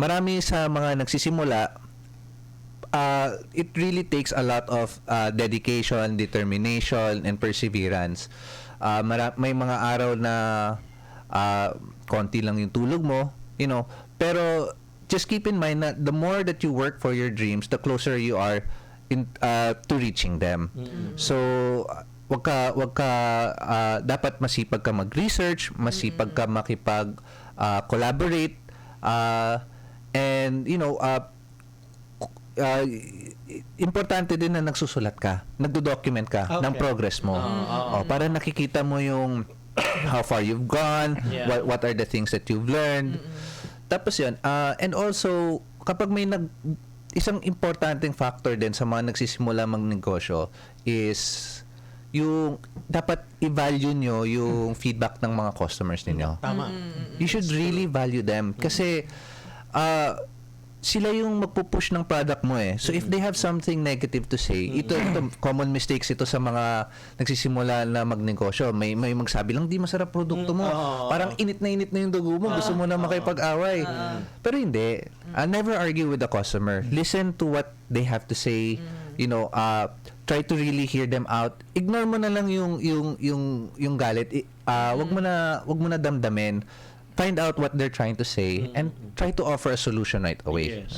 marami sa mga nagsisimula, uh, it really takes a lot of uh, dedication, determination, and perseverance. Uh, mara- may mga araw na uh, konti lang yung tulog mo, you know, pero just keep in mind that the more that you work for your dreams, the closer you are in uh, to reaching them. So uh, wag ka wag ka uh, dapat masipag ka mag-research, masipag ka makipag uh, collaborate uh, and you know uh, uh, importante din na nagsusulat ka, nagdo-document ka ng Okay. progress mo. Oo. Oh, para nakikita mo yung how far you've gone, Yeah. what what are the things that you've learned. Tapos yun, uh, and also kapag may nag isang importanteng factor din sa mga nagsisimula magnegosyo is yung dapat i-value nyo yung feedback ng mga customers ninyo Tama. you should really value them kasi uh, sila yung magpupush ng product mo eh. So if they have something negative to say, ito, ito common mistakes ito sa mga nagsisimula na magnegosyo. May may magsabi lang di masarap produkto mo. Oo. Parang init na init na yung dugo mo, gusto mo na makipag-away. Pero hindi. Uh, never argue with the customer. Listen to what they have to say. You know, uh, try to really hear them out. Ignore mo na lang yung yung yung yung galit. Uh, wag mo na wag mo na damdamin. Find out what they're trying to say and try to offer a solution right away. Yes.